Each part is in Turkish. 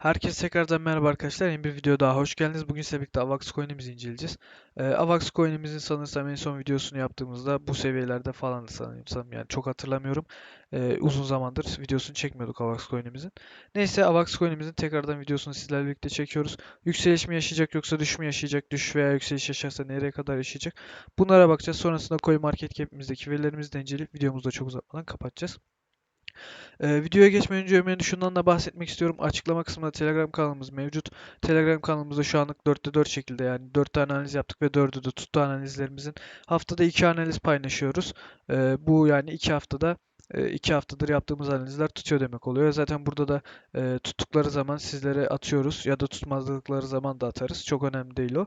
Herkese tekrardan merhaba arkadaşlar. Yeni bir video daha hoş geldiniz. Bugün size birlikte Avax Coin'imizi inceleyeceğiz. Ee, Avax Coin'imizin sanırsam en son videosunu yaptığımızda bu seviyelerde falan sanırsam yani çok hatırlamıyorum. Ee, uzun zamandır videosunu çekmiyorduk Avax Coin'imizin. Neyse Avax Coin'imizin tekrardan videosunu sizlerle birlikte çekiyoruz. Yükseliş mi yaşayacak yoksa düş mü yaşayacak? Düş veya yükseliş yaşarsa nereye kadar yaşayacak? Bunlara bakacağız. Sonrasında CoinMarketCap'imizdeki verilerimizi de inceleyip videomuzu da çok uzatmadan kapatacağız. Ee, videoya geçmeden önce Ömer'in şundan da bahsetmek istiyorum. Açıklama kısmında Telegram kanalımız mevcut. Telegram kanalımızda şu anlık 4'te 4 şekilde yani 4 tane analiz yaptık ve 4'ü de tuttu analizlerimizin. Haftada 2 analiz paylaşıyoruz. Ee, bu yani 2 haftada 2 haftadır yaptığımız analizler tutuyor demek oluyor. Zaten burada da e, tuttukları zaman sizlere atıyoruz ya da tutmazlıkları zaman da atarız. Çok önemli değil o.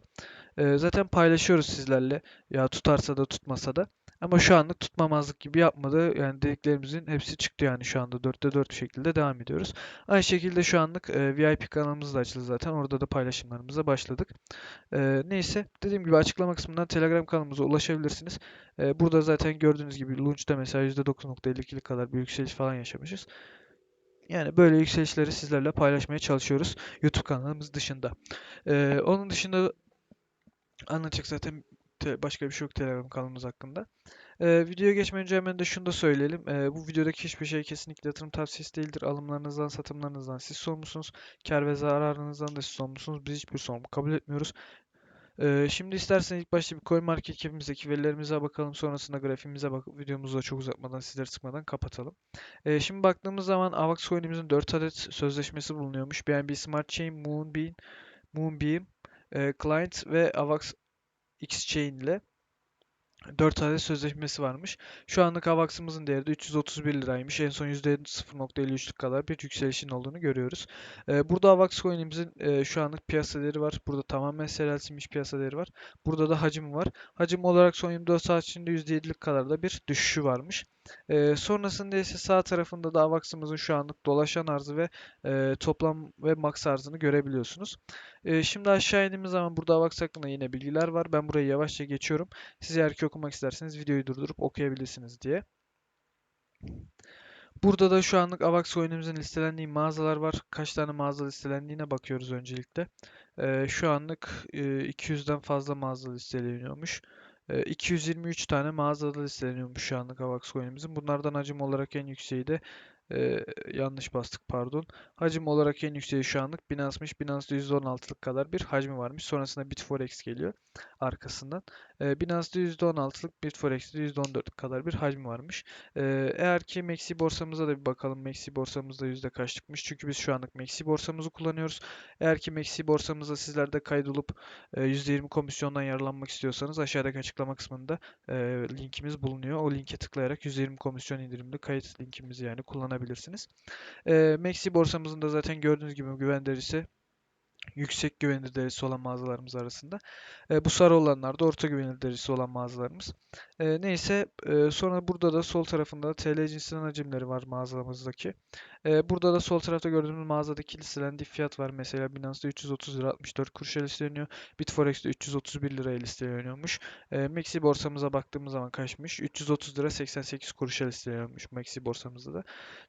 E, zaten paylaşıyoruz sizlerle. Ya tutarsa da tutmasa da. Ama şu anlık tutmamazlık gibi yapmadı. Yani dediklerimizin hepsi çıktı yani şu anda 4'te 4 bir şekilde devam ediyoruz. Aynı şekilde şu anlık e, VIP kanalımız da açıldı zaten. Orada da paylaşımlarımıza başladık. E, neyse dediğim gibi açıklama kısmından Telegram kanalımıza ulaşabilirsiniz. E, burada zaten gördüğünüz gibi Launch'ta mesela %9.52'lik kadar bir yükseliş falan yaşamışız. Yani böyle yükselişleri sizlerle paylaşmaya çalışıyoruz YouTube kanalımız dışında. E, onun dışında anlatacak zaten başka bir şey yok Telegram kanalımız hakkında. Ee, videoya geçmeden önce hemen de şunu da söyleyelim. Ee, bu videodaki hiçbir şey kesinlikle yatırım tavsiyesi değildir. Alımlarınızdan, satımlarınızdan siz sorumlusunuz. Kar ve zararınızdan da siz sorumlusunuz. Biz hiçbir sorumluluk kabul etmiyoruz. Ee, şimdi isterseniz ilk başta bir CoinMarketCap'imizdeki verilerimize bakalım. Sonrasında grafiğimize bakıp videomuzu da çok uzatmadan, sizleri sıkmadan kapatalım. Ee, şimdi baktığımız zaman AVAX Coin'imizin 4 adet sözleşmesi bulunuyormuş. BNB Smart Chain, Moonbeam, Moonbeam, e, Client ve AVAX Exchange ile 4 adet sözleşmesi varmış. Şu anlık AVAX'ımızın değeri de 331 liraymış. En son %0.53'lük kadar bir yükselişin olduğunu görüyoruz. Ee, burada AVAX coin'imizin e, şu anlık piyasa değeri var. Burada tamamen sereltilmiş piyasa değeri var. Burada da hacim var. Hacim olarak son 24 saat içinde %7'lik kadar da bir düşüşü varmış. E, sonrasında ise sağ tarafında da AVAX'ımızın şu anlık dolaşan arzı ve e, toplam ve max arzını görebiliyorsunuz. E, şimdi aşağı indiğimiz zaman burada AVAX hakkında yine bilgiler var. Ben burayı yavaşça geçiyorum. Siz eğer ki okumak isterseniz videoyu durdurup okuyabilirsiniz diye. Burada da şu anlık AVAX coin'imizin listelendiği mağazalar var. Kaç tane mağaza listelendiğine bakıyoruz öncelikle. E, şu anlık e, 200'den fazla mağaza listeleniyormuş. 223 tane mağazada listeleniyormuş şu anlık AVAX coin'imizin. Bunlardan hacim olarak en yükseği de ee, yanlış bastık pardon. Hacim olarak en yükseği şu anlık Binance'mış. Binance'da %16'lık kadar bir hacmi varmış. Sonrasında Bitforex geliyor arkasından. Ee, Binance'da %16'lık Bitforex'de %14'lük kadar bir hacmi varmış. Ee, eğer ki Maxi borsamıza da bir bakalım. Maxi borsamızda yüzde kaçlıkmış. Çünkü biz şu anlık Maxi borsamızı kullanıyoruz. Eğer ki Maxi borsamıza sizler de kaydolup e, %20 komisyondan yararlanmak istiyorsanız aşağıdaki açıklama kısmında e, linkimiz bulunuyor. O linke tıklayarak %20 komisyon indirimli kayıt linkimizi yani kullanabilirsiniz. E, Maxi borsamızın da zaten gördüğünüz gibi güven derecesi yüksek güvenilir derecesi olan mağazalarımız arasında. E, bu sarı olanlar da orta güvenilir derecesi olan mağazalarımız. E, neyse e, sonra burada da sol tarafında TL cinsinden hacimleri var mağazamızdaki. E, burada da sol tarafta gördüğümüz mağazadaki listelendiği fiyat var. Mesela Binance'da 330 lira 64 kuruşa listeleniyor. Bitforex'te 331 liraya listeleniyormuş. E, Maxi borsamıza baktığımız zaman kaçmış? 330 lira 88 kuruşa listeleniyormuş Maxi borsamızda da.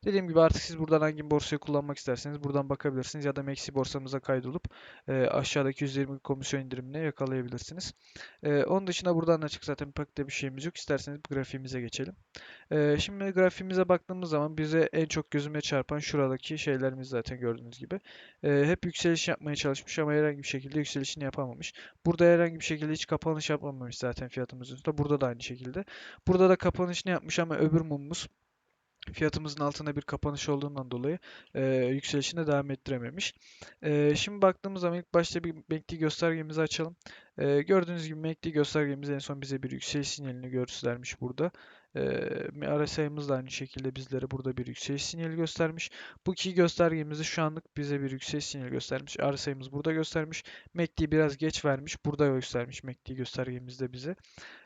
Dediğim gibi artık siz buradan hangi borsayı kullanmak isterseniz buradan bakabilirsiniz ya da Maxi borsamıza kaydolup e, aşağıdaki 120 komisyon indirimine yakalayabilirsiniz. E, onun dışında buradan açık zaten pek de bir şeyimiz yok. İsterseniz grafiğimize geçelim. E, şimdi grafiğimize baktığımız zaman bize en çok gözüme çarpan şuradaki şeylerimiz zaten gördüğünüz gibi. E, hep yükseliş yapmaya çalışmış ama herhangi bir şekilde yükselişini yapamamış. Burada herhangi bir şekilde hiç kapanış yapamamış zaten fiyatımız üstünde. Burada da aynı şekilde. Burada da kapanışını yapmış ama öbür mumumuz fiyatımızın altında bir kapanış olduğundan dolayı e, yükselişine devam ettirememiş. E, şimdi baktığımız zaman ilk başta bir MACD göstergemizi açalım. E, gördüğünüz gibi MACD göstergemiz en son bize bir yükseliş sinyalini göstermiş burada. E, RSI'miz da aynı şekilde bizlere burada bir yükseliş sinyali göstermiş. Bu iki göstergemizi şu anlık bize bir yükseliş sinyali göstermiş. RSI'miz burada göstermiş. MACD biraz geç vermiş. Burada göstermiş MACD göstergemizde bize.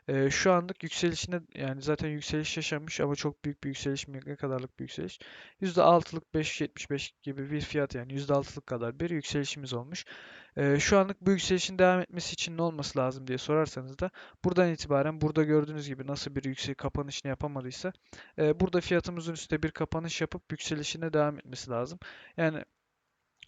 E, şu anlık yükselişinde yani zaten yükseliş yaşanmış ama çok büyük bir yükseliş mi? Ne kadarlık bir yükseliş? %6'lık 5.75 gibi bir fiyat yani %6'lık kadar bir yükselişimiz olmuş. E, şu anlık bu yükselişin devam etmesi için ne olması lazım diye sorarsanız da buradan itibaren burada gördüğünüz gibi nasıl bir yüksek kapanışını yapamadıysa e, burada fiyatımızın üstte bir kapanış yapıp yükselişine devam etmesi lazım. Yani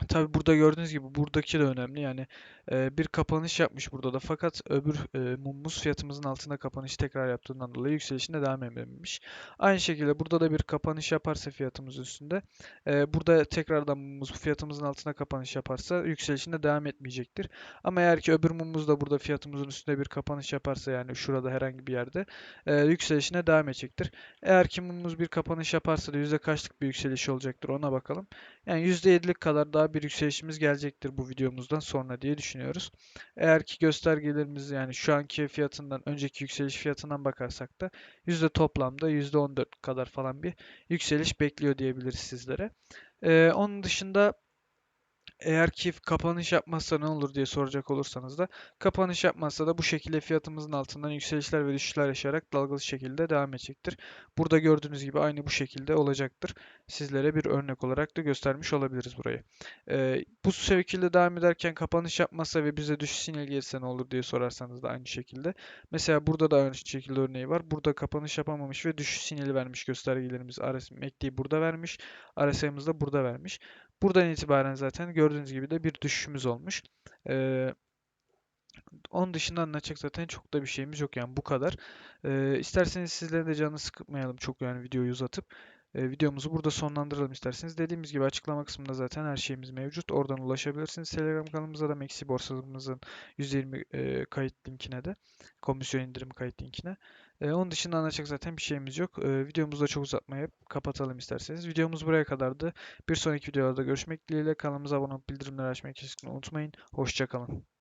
Tabi burada gördüğünüz gibi buradaki de önemli. Yani e, bir kapanış yapmış burada da fakat öbür e, mumumuz fiyatımızın altında kapanış tekrar yaptığından dolayı yükselişine devam edememiş. Aynı şekilde burada da bir kapanış yaparsa fiyatımız üstünde e, burada tekrardan mumumuz fiyatımızın altında kapanış yaparsa yükselişine devam etmeyecektir. Ama eğer ki öbür mumumuz da burada fiyatımızın üstünde bir kapanış yaparsa yani şurada herhangi bir yerde e, yükselişine devam edecektir. Eğer ki mumumuz bir kapanış yaparsa da yüzde kaçlık bir yükseliş olacaktır ona bakalım. Yani %7'lik kadar daha bir yükselişimiz gelecektir bu videomuzdan sonra diye düşünüyoruz. Eğer ki göstergelerimiz yani şu anki fiyatından önceki yükseliş fiyatından bakarsak da yüzde toplamda %14 kadar falan bir yükseliş bekliyor diyebiliriz sizlere. Ee, onun dışında eğer ki kapanış yapmazsa ne olur diye soracak olursanız da kapanış yapmazsa da bu şekilde fiyatımızın altından yükselişler ve düşüşler yaşayarak dalgalı şekilde devam edecektir. Burada gördüğünüz gibi aynı bu şekilde olacaktır. Sizlere bir örnek olarak da göstermiş olabiliriz burayı. Ee, bu şekilde devam ederken kapanış yapmazsa ve bize düşüş sinyali gelirse ne olur diye sorarsanız da aynı şekilde. Mesela burada da aynı şekilde örneği var. Burada kapanış yapamamış ve düşüş sinyali vermiş göstergelerimiz. RSI MACD'yi burada vermiş. RSI'miz da burada vermiş. Buradan itibaren zaten gördüğünüz gibi de bir düşüşümüz olmuş. Ee, onun dışında anlatacak zaten çok da bir şeyimiz yok yani bu kadar. Ee, isterseniz sizlerin de canını sıkmayalım çok yani videoyu uzatıp. E, videomuzu burada sonlandıralım isterseniz. Dediğimiz gibi açıklama kısmında zaten her şeyimiz mevcut. Oradan ulaşabilirsiniz. Telegram kanalımıza da Maxi borsamızın %20 e, kayıt linkine de komisyon indirim kayıt linkine. E, onun dışında anlatacak zaten bir şeyimiz yok. E, videomuzu da çok uzatmayıp kapatalım isterseniz. Videomuz buraya kadardı. Bir sonraki videolarda görüşmek dileğiyle. Kanalımıza abone olup bildirimleri açmayı kesinlikle unutmayın. Hoşçakalın.